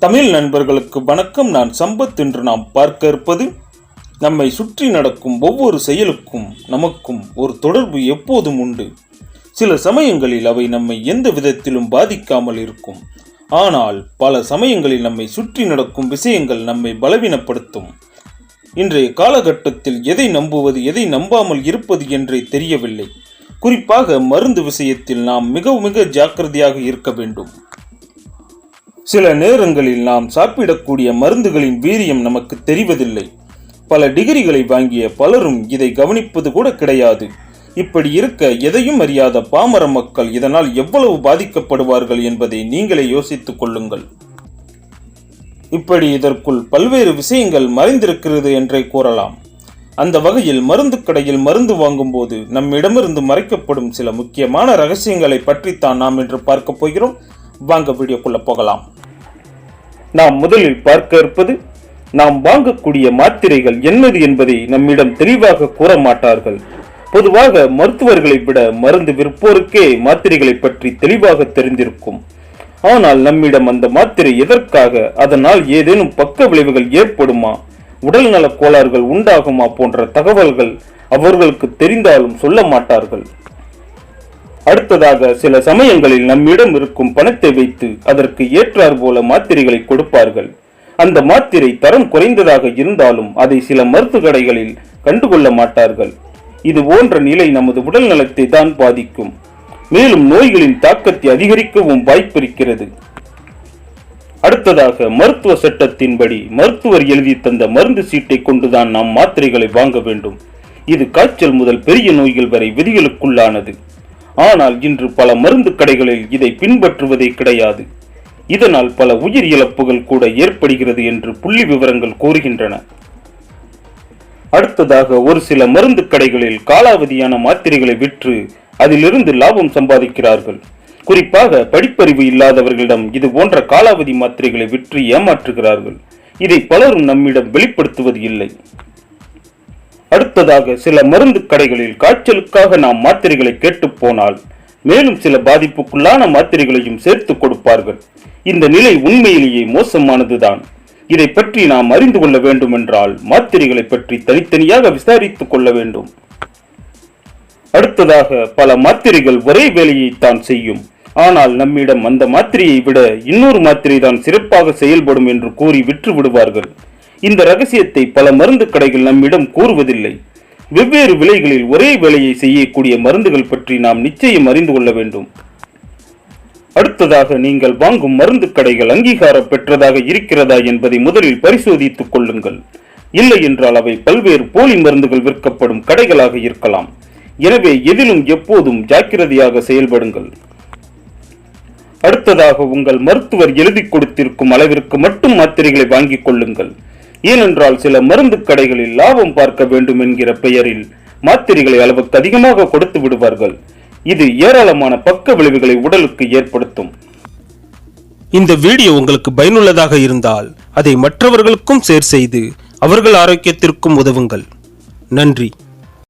தமிழ் நண்பர்களுக்கு வணக்கம். நான் சம்பத் என்று நாம் பார்க்க இருப்பது நம்மை சுற்றி நடக்கும் ஒவ்வொரு செயலுக்கும் நமக்கும் ஒரு தொடர்பு எப்போதும் உண்டு. சில சமயங்களில் அவை நம்மை எந்த விதத்திலும் பாதிக்காமல் இருக்கும். ஆனால் பல சமயங்களில் நம்மை சுற்றி நடக்கும் விஷயங்கள் நம்மை பலவீனப்படுத்தும். இன்றைய காலகட்டத்தில் எதை நம்புவது எதை நம்பாமல் இருப்பது என்றே தெரியவில்லை. குறிப்பாக மருந்து விஷயத்தில் நாம் மிக மிக ஜாக்கிரதையாக இருக்க வேண்டும். சில நேரங்களில் நாம் சாப்பிடக்கூடிய மருந்துகளின் வீரியம் நமக்கு தெரிவதில்லை. பல டிகிரிகளை வாங்கிய பலரும் இதை கவனிப்பது கூட கிடையாது. இப்படி இருக்க எதையும் அறியாத பாமர மக்கள் இதனால் எவ்வளவு பாதிக்கப்படுவார்கள் என்பதை நீங்களே யோசித்துக் கொள்ளுங்கள். இப்படி இதற்குள் பல்வேறு விஷயங்கள் மறைந்திருக்கிறது என்றே கூறலாம். அந்த வகையில் மருந்து கடையில் மருந்து வாங்கும்போது நம்மிடமிருந்து மறைக்கப்படும் சில முக்கியமான ரகசியங்களை பற்றித்தான் நாம் இன்று பார்க்க போகிறோம். வாங்க வீடியோக்குள்ள போகலாம். நாம் முதலில் பார்க்க இருப்பது நாம் வாங்கக்கூடிய மாத்திரைகள் என்னது என்பதை நம்மிடம் தெளிவாக கூற மாட்டார்கள். பொதுவாக மருத்துவர்களை விட மருந்து விற்போருக்கே மாத்திரைகளை பற்றி தெளிவாக தெரிந்திருக்கும். ஆனால் நம்மிடம் அந்த மாத்திரை எதற்காக? அதனால் ஏதேனும் பக்க விளைவுகள் ஏற்படுமா? உடல்நல கோளாறுகள் உண்டாகுமா போன்ற தகவல்கள் அவர்களுக்கு தெரிந்தாலும் சொல்ல மாட்டார்கள். அடுத்ததாக சில சமயங்களில் நம்மிடம் இருக்கும் பணத்தை வைத்து அதற்கு ஏற்றார் போல மாத்திரைகளை கொடுப்பார்கள். அந்த மாத்திரை தரம் குறைந்ததாக இருந்தாலும் அதை சில மருத்துவ கடைகளில் கண்டுகொள்ள மாட்டார்கள். இது போன்ற நிலை நமது உடல் நலத்தை தான் பாதிக்கும். மேலும் நோய்களின் தாக்கத்தை அதிகரிக்கவும் வாய்ப்பிருக்கிறது அடுத்ததாக மருத்துவ சட்டத்தின்படி மருத்துவர் எழுதி தந்த மருந்து சீட்டை கொண்டுதான் நாம் மாத்திரைகளை வாங்க வேண்டும். இது காய்ச்சல் முதல் பெரிய நோய்கள் வரை விதிகளுக்குள்ளானது. ஆனால் இன்று பல மருந்து கடைகளில் இதை பின்பற்றுவதே கிடையாது. இதனால் பல உயிர் இழப்புகள் கூட ஏற்படுகிறது என்று புள்ளி விவரங்கள் கூறுகின்றன. அடுத்ததாக ஒரு சில மருந்து கடைகளில் காலாவதியான மாத்திரைகளை விற்று அதிலிருந்து லாபம் சம்பாதிக்கிறார்கள். குறிப்பாக படிப்பறிவு இல்லாதவர்களிடம் இது போன்ற காலாவதி மாத்திரைகளை விற்று ஏமாற்றுகிறார்கள். இதை பலரும் நம்மிடம் வெளிப்படுத்துவது இல்லை. அடுத்ததாக சில மருந்து கடைகளில் காய்ச்சலுக்காக நாம் மாத்திரைகளை கேட்டு போனால் மேலும் சில பாதிப்புக்குள்ளான மாத்திரைகளையும் சேர்த்து கொடுப்பார்கள். இந்த நிலை உண்மையிலேயே மோசமானதுதான். இதை பற்றி நாம் அறிந்து கொள்ள வேண்டும் என்றால் மாத்திரைகளை பற்றி தனித்தனியாக விசாரித்துக் கொள்ள வேண்டும். அடுத்ததாக பல மாத்திரைகள் ஒரே வேலையை தான் செய்யும். ஆனால் நம்மிடம் அந்த மாத்திரையை விட இன்னொரு மாத்திரை தான் சிறப்பாக செயல்படும் என்று கூறி விற்று விடுவார்கள் இந்த ரகசியத்தை பல மருந்து கடைகள் நம்மிடம் கூறுவதில்லை. வெவ்வேறு விலைகளில் ஒரே வேலையை செய்யக்கூடிய மருந்துகள் பற்றி நாம் நிச்சயம் அறிந்து கொள்ள வேண்டும். அடுத்ததாக நீங்கள் வாங்கும் மருந்து கடைகள் அங்கீகாரம் பெற்றதாக இருக்கிறதா என்பதை முதலில் பரிசோதித்துக் கொள்ளுங்கள். இல்லை என்றால் அவை பல்வேறு போலி மருந்துகள் விற்கப்படும் கடைகளாக இருக்கலாம். எனவே எதிலும் எப்போதும் ஜாக்கிரதையாக செயல்படுங்கள். அடுத்ததாக உங்கள் மருத்துவர் எழுதி கொடுத்திருக்கும் அளவிற்கு மட்டும் மாத்திரைகளை வாங்கிக் கொள்ளுங்கள். ஏனென்றால் சில மருந்து கடைகளில் லாபம் பார்க்க வேண்டும் என்கிற பெயரில் மாத்திரைகளை அளவுக்கு அதிகமாக கொடுத்து விடுவார்கள். இது ஏராளமான பக்க விளைவுகளை உடலுக்கு ஏற்படுத்தும். இந்த வீடியோ உங்களுக்கு பயனுள்ளதாக இருந்தால் அதை மற்றவர்களுக்கும் ஷேர் செய்து அவர்கள் ஆரோக்கியத்திற்கும் உதவுங்கள். நன்றி.